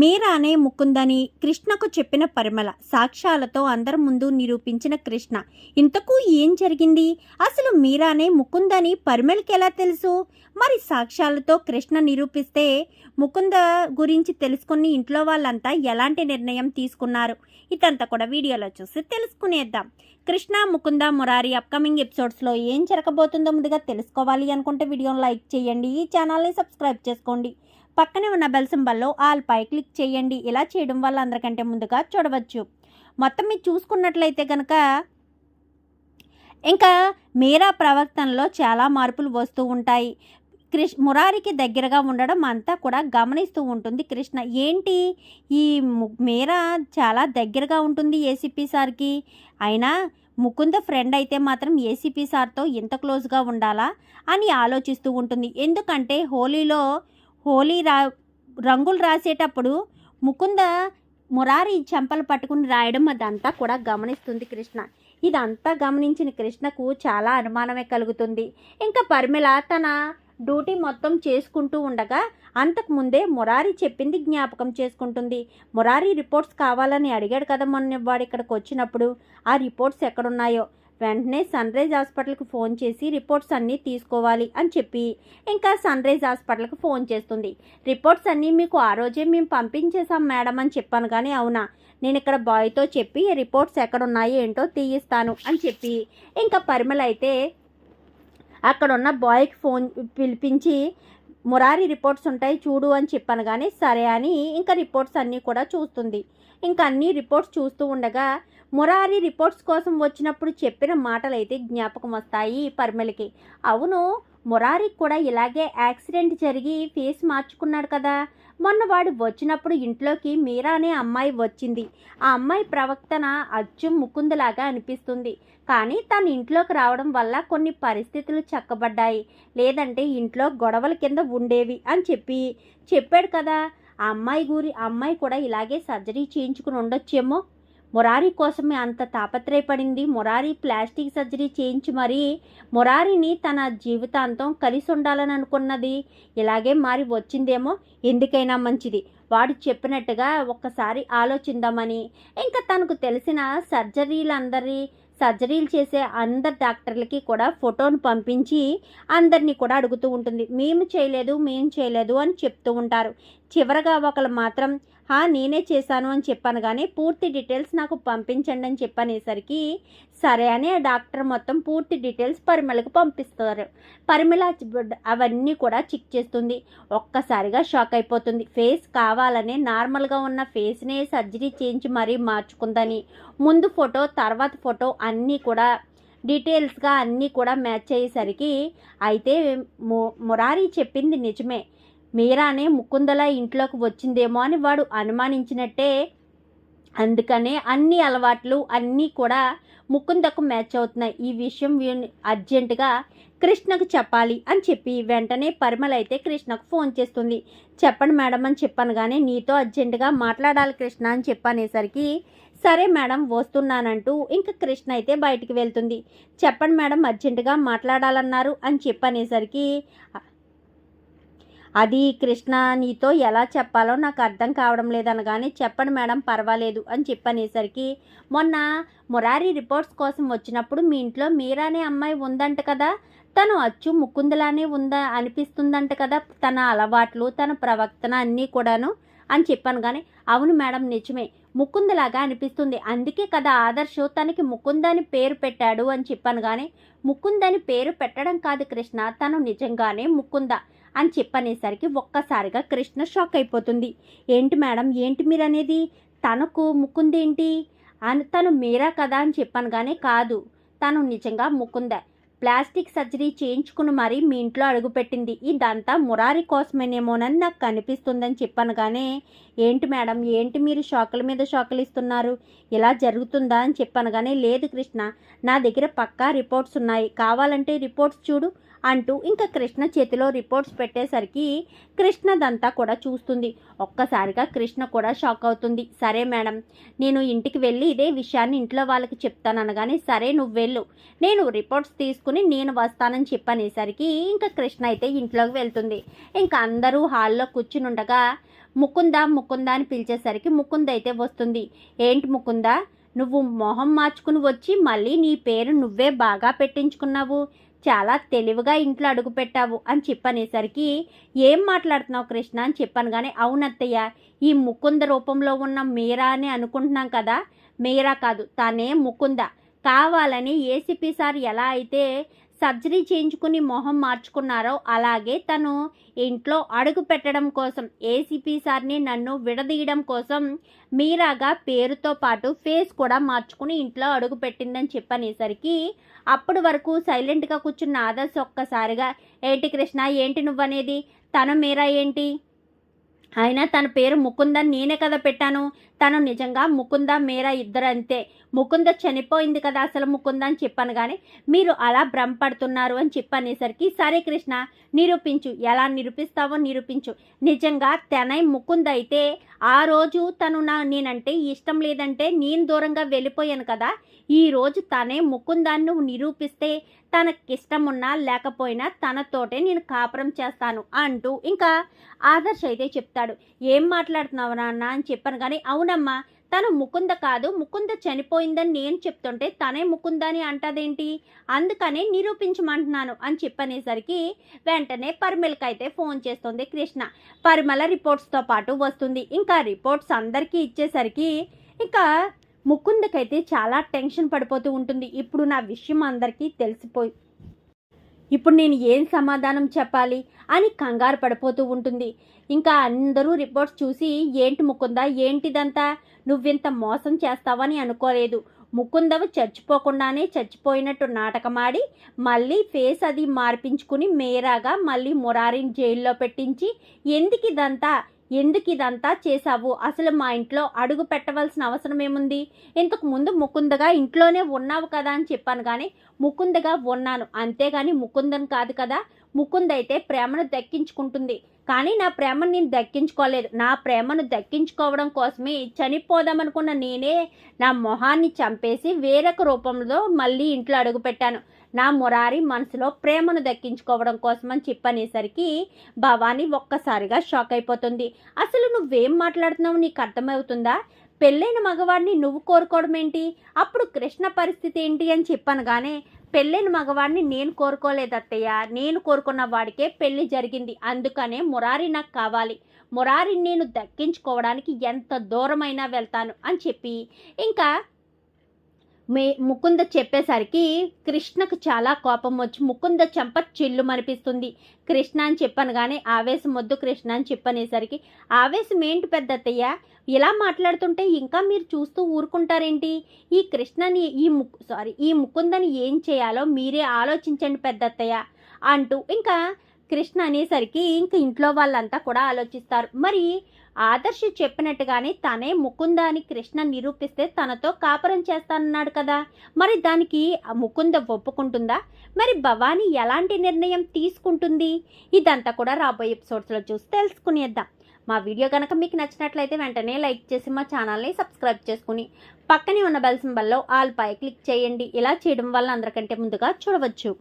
మీరానే ముకుందని కృష్ణకు చెప్పిన పరిమళ. సాక్ష్యాలతో అందరి ముందు నిరూపించిన కృష్ణ. ఇంతకు ఏం జరిగింది? అసలు మీరానే ముకుందని పరిమళకి ఎలా తెలుసు? మరి సాక్ష్యాలతో కృష్ణ నిరూపిస్తే ముకుంద గురించి తెలుసుకుని ఇంట్లో వాళ్ళంతా ఎలాంటి నిర్ణయం తీసుకున్నారు? ఇదంతా కూడా వీడియోలో చూసి తెలుసుకునేద్దాం. కృష్ణ ముకుంద మురారి అప్కమింగ్ ఎపిసోడ్స్లో ఏం జరగబోతుందో ముందుగా తెలుసుకోవాలి అనుకుంటే వీడియోని లైక్ చేయండి ఈ ఛానల్ని సబ్స్క్రైబ్ చేసుకోండి. పక్కనే ఉన్న బెల్ సింబల్లో పై క్లిక్ చేయండి. ఇలా చేయడం వల్ల అందరికంటే ముందుగా చూడవచ్చు. మొత్తం మీరు చూసుకున్నట్లయితే కనుక ఇంకా మీరా ప్రవర్తనలో చాలా మార్పులు వస్తూ ఉంటాయి. కృష్ మురారికి దగ్గరగా ఉండడం అంతా కూడా గమనిస్తూ ఉంటుంది కృష్ణ. ఏంటి? ఈ మీరా చాలా దగ్గరగా ఉంటుంది ఏసీపీ సార్కి. అయినా ముకుంద ఫ్రెండ్ అయితే మాత్రం ఏసీపీ సార్తో ఇంత క్లోజ్గా ఉండాలా అని ఆలోచిస్తూ ఉంటుంది. ఎందుకంటే హోలీలో హోలీ రా రంగులు రాసేటప్పుడు ముకుంద మురారి చెంపలు పట్టుకుని రాయడం అదంతా కూడా గమనిస్తుంది కృష్ణ. ఇదంతా గమనించిన కృష్ణకు చాలా అనుమానమే కలుగుతుంది. ఇంకా పరిమళ తన డ్యూటీ మొత్తం చేసుకుంటూ ఉండగా అంతకుముందే మురారి చెప్పింది జ్ఞాపకం చేసుకుంటుంది. మురారి రిపోర్ట్స్ కావాలని అడిగాడు కదా మొన్న వాడు ఇక్కడికి వచ్చినప్పుడు. ఆ రిపోర్ట్స్ ఎక్కడున్నాయో? వెంటనే సన్ రైజ్ హాస్పిటల్కి ఫోన్ చేసి రిపోర్ట్స్ అన్నీ తీసుకోవాలి అని చెప్పి ఇంకా సన్ రైజ్ హాస్పిటల్కి ఫోన్ చేస్తుంది. రిపోర్ట్స్ అన్నీ మీకు ఆ రోజే మేము పంపించేసాం మేడం అని చెప్పాను కానీ అవునా? నేను ఇక్కడ బాయ్తో చెప్పి రిపోర్ట్స్ ఎక్కడ ఉన్నాయో ఏంటో తీయిస్తాను అని చెప్పి ఇంకా పరిమళ అయితే అక్కడ ఉన్న బాయ్కి ఫోన్ పిలిపించి మురారి రిపోర్ట్స్ ఉంటాయి చూడు అని చెప్పాను కానీ సరే అని ఇంకా రిపోర్ట్స్ అన్నీ కూడా చూస్తుంది. ఇంకా అన్ని రిపోర్ట్స్ చూస్తూ ఉండగా మురారి రిపోర్ట్స్ కోసం వచ్చినప్పుడు చెప్పిన మాటలైతే జ్ఞాపకం వస్తాయి పరిమళకి అవును మురారికి కూడా ఇలాగే యాక్సిడెంట్ జరిగి ఫేస్ మార్చుకున్నాడు కదా. మొన్న వాడు వచ్చినప్పుడు ఇంట్లోకి మీరా అనే అమ్మాయి వచ్చింది. ఆ అమ్మాయి ప్రవర్తన అచ్చం ముకుందులాగా అనిపిస్తుంది. కానీ తను ఇంట్లోకి రావడం వల్ల కొన్ని పరిస్థితులు చక్కబడ్డాయి. లేదంటే ఇంట్లో గొడవల కింద ఉండేవి అని చెప్పి చెప్పాడు కదా. ఆ అమ్మాయి గురి అమ్మాయి కూడా ఇలాగే సర్జరీ చేయించుకుని ఉండొచ్చేమో మొరారి కోసమే అంత తాపత్రయపడింది. మొరారి ప్లాస్టిక్ సర్జరీ చేయించి మరీ మొరారిని తన జీవితాంతం కలిసి ఉండాలని అనుకున్నది. ఇలాగే మారి వచ్చిందేమో ఎందుకైనా మంచిది. వాడు చెప్పినట్టుగా ఒక్కసారి ఆలోచిందామని ఇంకా తనకు తెలిసిన సర్జరీలందరి సర్జరీలు చేసే అందరు డాక్టర్లకి కూడా ఫోటోను పంపించి అందరినీ కూడా అడుగుతూ ఉంటుంది. మేము చేయలేదు మేము చేయలేదు అని చెప్తూ ఉంటారు. చివరగా ఒకళ్ళు మాత్రం నేనే చేశాను అని చెప్పాను. కానీ పూర్తి డీటెయిల్స్ నాకు పంపించండి అని చెప్పనేసరికి సరే అని ఆ డాక్టర్ మొత్తం పూర్తి డీటెయిల్స్ పరిమళకు పంపిస్తారు. పరిమళ అవన్నీ కూడా చెక్ చేస్తుంది. ఒక్కసారిగా షాక్ అయిపోతుంది. ఫేస్ కావాలనే నార్మల్గా ఉన్న ఫేస్నే సర్జరీ చేయించి మరీ మార్చుకుందని. ముందు ఫోటో తర్వాత ఫోటో అన్నీ కూడా డీటెయిల్స్గా అన్నీ కూడా మ్యాచ్ అయ్యేసరికి అయితే ము మురారి చెప్పింది నిజమే. మీరానే ముకుందల ఇంట్లోకి వచ్చిందేమో అని వాడు అనుమానించినట్టే. అందుకనే అన్ని అలవాట్లు అన్నీ కూడా ముకుందకు మ్యాచ్ అవుతున్నాయి. ఈ విషయం అర్జెంటుగా కృష్ణకు చెప్పాలి అని చెప్పి వెంటనే పరిమళ అయితే కృష్ణకు ఫోన్ చేస్తుంది. చెప్పండి మేడం అని చెప్పాను కానీ నీతో అర్జెంటుగా మాట్లాడాలి కృష్ణ అని చెప్పనేసరికి సరే మేడం వస్తున్నానంటూ ఇంకా కృష్ణ అయితే బయటికి వెళ్తుంది. చెప్పండి మేడం అర్జెంటుగా మాట్లాడాలన్నారు అని చెప్పనేసరికి అది కృష్ణ నీతో ఎలా చెప్పాలో నాకు అర్థం కావడం లేదనగానే చెప్పండి మేడం పర్వాలేదు అని చెప్పనేసరికి మొన్న మురారి రిపోర్ట్స్ కోసం వచ్చినప్పుడు మీ ఇంట్లో మీరానే అమ్మాయి ఉందంట కదా తను అచ్చు ముకుందులానే ఉందా అనిపిస్తుందంట కదా తన అలవాట్లు తన ప్రవర్తన అన్నీ కూడాను అని చెప్పాను కానీ అవును మేడం నిజమే ముకుందలాగా అనిపిస్తుంది అందుకే కదా ఆదర్శ్ తనకి ముకుందని పేరు పెట్టాడు అని చెప్పాను కానీ ముకుందని పేరు పెట్టడం కాదు కృష్ణ తను నిజంగానే ముకుంద అని చెప్పనేసరికి ఒక్కసారిగా కృష్ణ షాక్ అయిపోతుంది. ఏంటి మేడం? ఏంటి మీరు అనేది తనకు ముకుందేంటి? అని తను మీరా కదా అని చెప్పాను కానీ కాదు. తను నిజంగా ముకుంద. ప్లాస్టిక్ సర్జరీ చేయించుకుని మరీ మీ ఇంట్లో అడుగుపెట్టింది. ఇదంతా మురారి కోసమేనేమోనని నాకు కనిపిస్తుందని చెప్పనగానే కానీ ఏంటి మేడం ఏంటి మీరు షాకుల మీద షాకులు ఇస్తున్నారు ఇలా జరుగుతుందా? అని చెప్పనగానే కానీ లేదు కృష్ణ నా దగ్గర పక్కా రిపోర్ట్స్ ఉన్నాయి. కావాలంటే రిపోర్ట్స్ చూడు అంటూ ఇంకా కృష్ణ చేతిలో రిపోర్ట్స్ పెట్టేసరికి కృష్ణదంతా కూడా చూస్తుంది. ఒక్కసారిగా కృష్ణ కూడా షాక్ అవుతుంది. సరే మేడం నేను ఇంటికి వెళ్ళి ఇదే విషయాన్ని ఇంట్లో వాళ్ళకి చెప్తాను అనగానే సరే నువ్వు వెళ్ళు. నేను రిపోర్ట్స్ తీసుకుని నేను వస్తానని చెప్పనేసరికి ఇంకా కృష్ణ అయితే ఇంట్లోకి వెళ్తుంది. ఇంకా అందరూ హాల్లో కూర్చుని ఉండగా ముకుంద ముకుంద అని పిలిచేసరికి ముకుంద అయితే వస్తుంది. ఏంటి ముకుంద? నువ్వు మొహం మార్చుకుని వచ్చి మళ్ళీ నీ పేరు నువ్వే బాగా పెట్టించుకున్నావు. చాలా తెలివిగా ఇంట్లో అడుగుపెట్టావు అని చెప్పనేసరికి ఏం మాట్లాడుతున్నావు కృష్ణ అని చెప్పాను కానీ అవునత్తయ్య ఈ ముకుంద రూపంలో ఉన్న మీరా అని అనుకుంటున్నాం కదా. మీరా కాదు తనే ముకుంద. కావాలని ఏసీపీ సార్ ఎలా అయితే సర్జరీ చేయించుకుని మొహం మార్చుకున్నారో అలాగే తను ఇంట్లో అడుగు పెట్టడం కోసం ఏసీపీ సార్ని నన్ను విడదీయడం కోసం మీరాగా పేరుతో పాటు ఫేస్ కూడా మార్చుకుని ఇంట్లో అడుగు పెట్టిందని చెప్పనేసరికి అప్పటి వరకు సైలెంట్గా కూర్చున్న ఆదర్శ్ ఒక్కసారిగా ఏంటి కృష్ణ? ఏంటి నువ్వనేది? తను మీరా ఏంటి? అయినా తన పేరు ముకుందన్ నేనే కదా పెట్టాను. తను నిజంగా ముకుంద మీరా ఇద్దరు అంతే. ముకుంద చనిపోయింది కదా అసలు ముకుంద అని చెప్పాను కానీ మీరు అలా భ్రమపడుతున్నారు అని చెప్పనేసరికి సరే కృష్ణ నిరూపించు. ఎలా నిరూపిస్తావో నిరూపించు. నిజంగా తెనై ముకుంద అయితే ఆ రోజు తను నా నేనంటే ఇష్టం లేదంటే నేను దూరంగా వెళ్ళిపోయాను కదా. ఈ రోజు తనే ముకుందాన్ని నిరూపిస్తే తనకిష్టం ఉన్నా లేకపోయినా తనతోటే నేను కాపురం చేస్తాను అంటూ ఇంకా ఆదర్శ్ అయితే చెప్తాడు. ఏం మాట్లాడుతున్నావు నాన్న? అని చెప్పాను కానీ అవునమ్మా తను ముకుంద కాదు ముకుంద చనిపోయిందని నేను చెప్తుంటే తనే ముకుంద అని అంటదేంటి? అందుకనే నిరూపించమంటున్నాను అని చెప్పనేసరికి వెంటనే పరిమళకి అయితే ఫోన్ చేస్తుంది కృష్ణ. పరిమళ రిపోర్ట్స్తో పాటు వస్తుంది. ఇంకా రిపోర్ట్స్ అందరికీ ఇచ్చేసరికి ఇంకా ముకుందకైతే చాలా టెన్షన్ పడిపోతూ ఉంటుంది. ఇప్పుడు నా విషయం అందరికీ తెలిసిపోయి ఇప్పుడు నేను ఏం సమాధానం చెప్పాలి అని కంగారు పడిపోతూ ఉంటుంది. ఇంకా అందరూ రిపోర్ట్స్ చూసి ఏంటి ముకుందా? ఏంటిదంతా? నువ్వింత మోసం చేస్తావని అనుకోలేదు. ముకుందవ చచ్చిపోకుండానే చచ్చిపోయినట్టు నాటకమాడి మళ్ళీ ఫేస్ అది మార్పించుకుని మేరాగా మళ్ళీ మురారిని జైల్లో పెట్టించి ఎందుకు ఇదంతా ఎందుకు ఇదంతా చేశావు? అసలు మా ఇంట్లో అడుగు పెట్టవలసిన అవసరం ఏముంది? ఇంతకు ముందు ముకుందగా ఇంట్లోనే ఉన్నావు కదా అని చెప్పాను కానీ ముకుందగా ఉన్నాను. అంతేగాని ముకుందన్ కాదు కదా. ముకుంద్ అయితే ప్రేమను దక్కించుకుంటుంది. కానీ నా ప్రేమను నేను దక్కించుకోలేదు. నా ప్రేమను దక్కించుకోవడం కోసమే చనిపోదామనుకున్న నేనే నా మొహాన్ని చంపేసి వేరొక రూపంలో మళ్ళీ ఇంట్లో అడుగుపెట్టాను నా మురారి మనసులో ప్రేమను దక్కించుకోవడం కోసం అని చెప్పనేసరికి భవానీ ఒక్కసారిగా షాక్ అయిపోతుంది. అసలు నువ్వేం మాట్లాడుతున్నావు? నీకు అర్థమవుతుందా? పెళ్ళైన మగవాడిని నువ్వు కోరుకోవడం ఏంటి? అప్పుడు కృష్ణ పరిస్థితి ఏంటి అని చెప్పాను కానీ పెళ్ళైన మగవాడిని నేను కోరుకోలేదు అత్తయ్య. నేను కోరుకున్న వాడికే పెళ్ళి జరిగింది. అందుకనే మురారి నాకు కావాలి. మురారిని నేను దక్కించుకోవడానికి ఎంత దూరమైనా వెళ్తాను అని చెప్పి ఇంకా మే ముకుంద చెప్పేసరికి కృష్ణకు చాలా కోపం వచ్చి ముకుంద చెంప చిల్లు మనిపిస్తుంది కృష్ణ అని చెప్పాను కానీ ఆవేశం వద్దు కృష్ణ అని చెప్పనేసరికి ఆవేశం ఏంటి పెద్దత్తయ్య? ఇలా మాట్లాడుతుంటే ఇంకా మీరు చూస్తూ ఊరుకుంటారేంటి? ఈ కృష్ణని ఈ ముక్ సారీ ఈ ముకుందని ఏం చేయాలో మీరే ఆలోచించండి పెద్దత్తయ్య అంటూ ఇంకా కృష్ణ అనేసరికి ఇంక ఇంట్లో వాళ్ళంతా కూడా ఆలోచిస్తారు. మరి ఆదర్శ్ చెప్పినట్టుగానే తనే ముకుంద అని కృష్ణ నిరూపిస్తే తనతో కాపురం చేస్తానన్నాడు కదా. మరి దానికి ముకుంద ఒప్పుకుంటుందా? మరి భవానీ ఎలాంటి నిర్ణయం తీసుకుంటుంది? ఇదంతా కూడా రాబోయే ఎపిసోడ్స్లో చూసి తెలుసుకునేద్దాం. మా వీడియో కనుక మీకు నచ్చినట్లయితే వెంటనే లైక్ చేసి మా ఛానల్ని సబ్స్క్రైబ్ చేసుకుని పక్కనే ఉన్న బెల్ సింబల్లో ఆల్ పై క్లిక్ చేయండి. ఇలా చేయడం వల్ల అందరికంటే ముందుగా చూడవచ్చు.